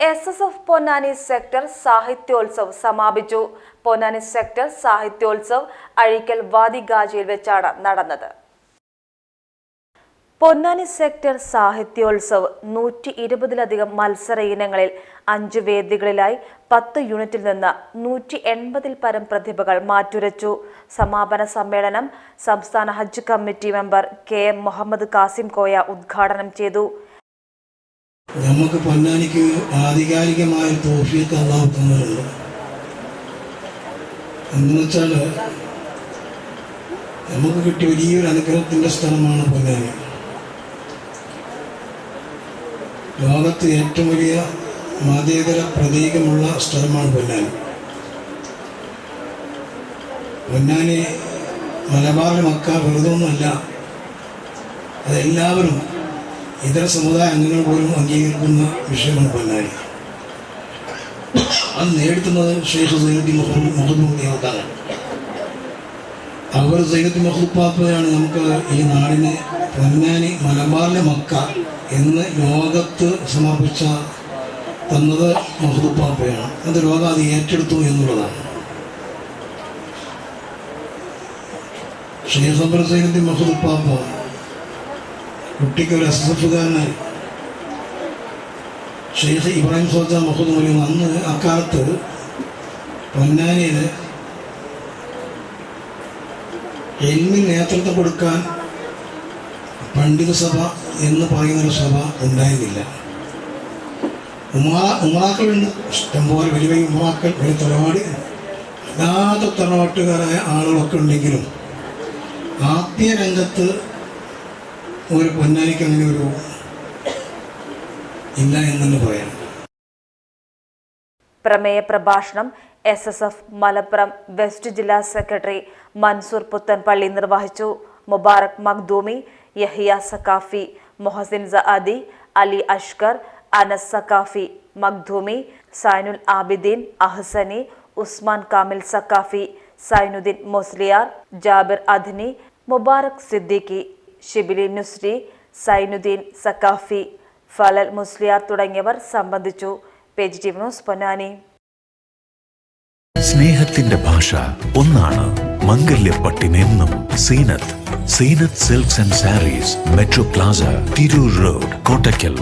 S S F Ponnani sector Sahityotsav സമാപിച്ചു. Ponnani sector Sahityotsav Azheekal വാദി ഗാജിയിൽ വെച്ചാണ് നടന്നത്. പൊന്നാനി സെക്ടർ സാഹിത്യോത്സവ് നൂറ്റി ഇരുപതിലധികം മത്സര ഇനങ്ങളിൽ അഞ്ച് വേദികളിലായി പത്ത് യൂണിറ്റിൽ നിന്ന് നൂറ്റി എൺപതിൽ പരം പ്രതിഭകൾ മാറ്റുരച്ചു. സമാപന സമ്മേളനം സംസ്ഥാന ഹജ്ജ് committee member K M Muhammad Kasim Koya ഉദ്ഘാടനം ചെയ്തു. നമുക്ക് പൊന്നാനിക്ക് ആധികാരികമായ തോഫിയൊക്കെ അള്ളാഹു തന്നിട്ടുണ്ട്. എന്ന് വെച്ചാൽ നമുക്ക് കിട്ടിയ വലിയൊരു അനുഗ്രഹത്തിന്റെ സ്ഥലമാണ് പൊന്നാനി. ലോകത്ത് ഏറ്റവും വലിയ മതേതര പ്രതീകമുള്ള സ്ഥലമാണ് പൊന്നാനി. പൊന്നാനി മലബാറിലെ മക്ക വെറുതൊന്നുമല്ല. അതെല്ലാവരും ഇതര സമുദായ അംഗങ്ങൾ പോലും അംഗീകരിക്കുന്ന വിഷയമാണ് പൊന്നാനി അത് നേടുത്തുന്നത് ഷെയ്ഖ് സൈനത്തി മുഹമ്മദ് അവർ സൈനത്തി മുഹമ്മദ് പാപ്പയാണ് നമുക്ക് ഈ നാടിനെ പൊന്നാനി മലബാറിലെ മക്ക എന്ന് ലോകത്ത് സമർപ്പിച്ച തന്നത് മുഹമ്മദ് പാപ്പയാണ്. അത് ലോകം അത് ഏറ്റെടുത്തു എന്നുള്ളതാണ്. ഷെയ്ഖ് സൈനത്തി മുഹമ്മദ് പാപ്പ കുട്ടിക്ക് ഒരു എസ് എഫ് കാരനായി ഷെയ്ഖ് ഇബ്രാഹിം സോജ മുഹമ്മദ് മൊഴി അന്ന് അക്കാലത്ത് പൊന്നാനിയിൽ എന്നിൽ നേതൃത്വം കൊടുക്കാൻ പണ്ഡിത സഭ എന്ന് പറയുന്നൊരു സഭ ഉണ്ടായിരുന്നില്ല. ഉമാ ഉമാക്കളുണ്ട് ഇഷ്ടംപോലെ വലിയ വലിയ ഉമാക്കൾ വലിയ തലവാടി അല്ലാത്ത തറവാട്ടുകാരായ ആളുകളൊക്കെ ഉണ്ടെങ്കിലും ആത്മീയ രംഗത്ത് ഒരു പൊന്നാനിക്ക് അങ്ങനെ ഒരു ഇല്ല എന്നു പറയാം. പ്രമേയ പ്രഭാഷണം S S F Malappuram west ജില്ലാ സെക്രട്ടറി മൻസൂർ പുത്തൻപള്ളി നിർവഹിച്ചു. മുബാറക് മഖ്ദൂമി യഹിയ സക്കാഫി മൊഹസിൻ സഅദി അലി അഷ്കർ അനസ് സക്കാഫി മഖ്ദൂമി സൈനുൽ ആബിദീൻ അഹ്സനി ഉസ്മാൻ കാമിൽ സക്കാഫി സൈനുദ്ദീൻ മൊസ്ലിയാർ ജാബിർ അദ്നി മുബാറക് സിദ്ദീഖി ഷിബിലി നുസ്രി സൈനുദ്ദീൻ സക്കാഫി ഫലൽ മുസ്ലിയാർ തുടങ്ങിയവർ സംബന്ധിച്ചു. T news Ponnani. സ്നേഹത്തിന്റെ ഭാഷ ഒന്നാണ്. മംഗല്യപ്പട്ടിനെന്നും Seenath. Seenath silks and sarees metro plaza Tirur road Kottakkal.